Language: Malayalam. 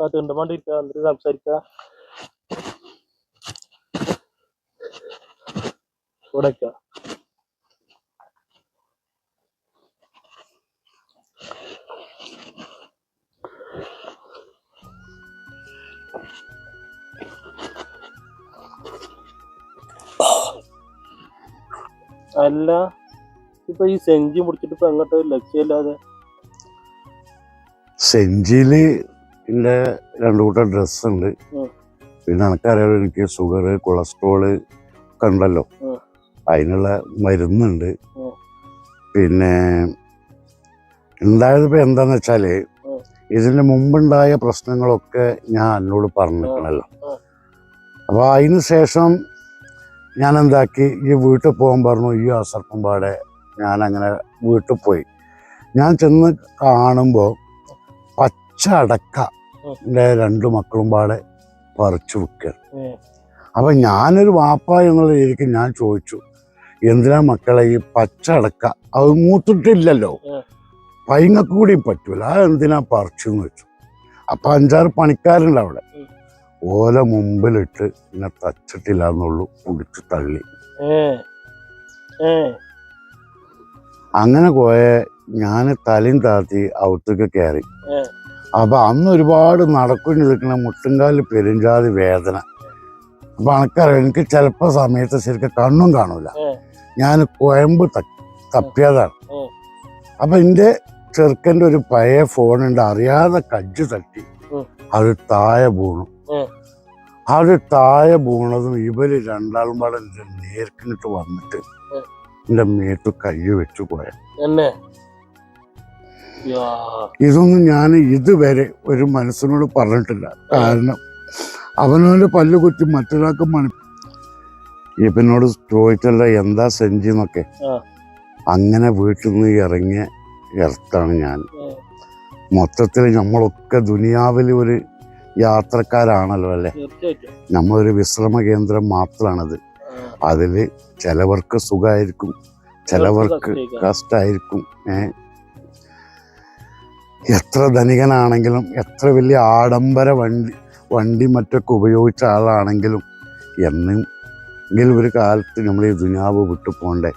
നോക്കാം തിണ്ടമാണ്ടിരിക്കുക എന്നിട്ട് സംസാരിക്കുക ഇവിടെ വെക്കുക. അല്ല ഇപ്പൊ ഈ സെഞ്ചി മുടിച്ചിട്ട് ഇപ്പൊ അങ്ങോട്ട് ലക്ഷ്യമില്ലാതെ സെഞ്ചിയിൽ എന്റെ രണ്ടു കൂട്ടം ഡ്രസ്സുണ്ട് പിന്നെ എനിക്കറിയാലോ എനിക്ക് ഷുഗർ കൊളസ്ട്രോൾ കണ്ടല്ലോ. അതിനുള്ള മരുന്നുണ്ട്. പിന്നെ ഉണ്ടായതിപ്പോ എന്താന്ന് വെച്ചാൽ. ഇതിന് മുമ്പുണ്ടായ പ്രശ്നങ്ങളൊക്കെ ഞാൻ എന്നോട് പറഞ്ഞിട്ടുണ്ടല്ലോ. ഉം. അപ്പൊ അതിന് ശേഷം ഞാൻ എന്താക്കി? ഈ വീട്ടിൽ പോകാൻ പറഞ്ഞു ഈ അസർപ്പം പാടെ ഞാൻ അങ്ങനെ വീട്ടിൽ പോയി. ഞാൻ ചെന്ന് കാണുമ്പോൾ പച്ച അടക്ക. എന്റെ രണ്ട് മക്കളും പാടെ പറിച്ചു വിൽക്കുക ഉം. അപ്പൊ ഞാനൊരു വാപ്പ എന്നുള്ള രീതിക്ക് ഞാൻ ചോദിച്ചു എന്തിനാ മക്കളെ ഈ പച്ച അടക്ക? അത് മൂത്തിട്ടില്ലല്ലോ. പൈങ്ങക്കൂടി പൈങ്ങക്ക് കൂടി പറ്റൂല. ആ എന്തിനാ പറിച്ചെന്ന് വെച്ചു അപ്പൊ അഞ്ചാറ് പണിക്കാരുണ്ട് അവിടെ. ഓല മുമ്പിലിട്ട് എന്നെ തച്ചിട്ടില്ല എന്നുള്ളൂ കുടിച്ചു തള്ളി. അങ്ങനെ പോയ ഞാൻ തലയും താത്തി അവിടത്തേക്ക് കയറി. ഏ. അപ്പൊ അന്ന് ഒരുപാട് നടക്കുന്നു നിൽക്കുന്ന മുട്ടുംകാൽ പെരുഞ്ചാതി വേദന. അപ്പൊ അണക്കറിയാം എനിക്ക് ചിലപ്പോ സമയത്ത് ശരിക്കും കണ്ണും കാണൂല. ഞാൻ കോയമ്പ് തപ്പിയതാണ്. അപ്പൊ എന്റെ ചെറുക്കന്റെ ഒരു പഴയ ഫോണുണ്ട് അറിയാതെ കജ്ജ് തട്ടി. അത് താഴെ വീണു. അത് താഴെ വീണതും ഇവർ രണ്ടാളും പാടെ നേർക്കിട്ട് വന്നിട്ട് എന്റെ എന്റെ മേത്ത് കൈ വെച്ചു പോയ. ഇതൊന്നും ഞാൻ ഇതുവരെ ഒരു മനസ്സിനോട് പറഞ്ഞിട്ടില്ല. കാരണം അവനവന്റെ പല്ല് കുത്തി മറ്റൊരാൾക്ക് മണി ഇവനോട് ചോദിച്ചല്ല എന്താ സെഞ്ചിന്നൊക്കെ അങ്ങനെ വീട്ടിൽ നിന്ന് ഇറങ്ങിയ ഇറത്താണ് ഞാൻ. മൊത്തത്തിൽ നമ്മളൊക്കെ ദുനിയാവിൽ ഒരു യാത്രക്കാരാണല്ലോ അല്ലേ? നമ്മളൊരു വിശ്രമ കേന്ദ്രം മാത്രമാണത് അതിൽ അതിൽ ചിലവർക്ക് സുഖമായിരിക്കും ചിലവർക്ക് കഷ്ടമായിരിക്കും. കഷ്ടമായിരിക്കും ഏ? എത്ര ധനികനാണെങ്കിലും എത്ര വലിയ ആഡംബര വണ്ടി വണ്ടി മറ്റൊക്കെ ഉപയോഗിച്ച ആളാണെങ്കിലും എന്നെങ്കിലും ഒരു കാലത്ത് നമ്മൾ ഈ ദുനിയാവ് വിട്ടു പോണ്ടേ?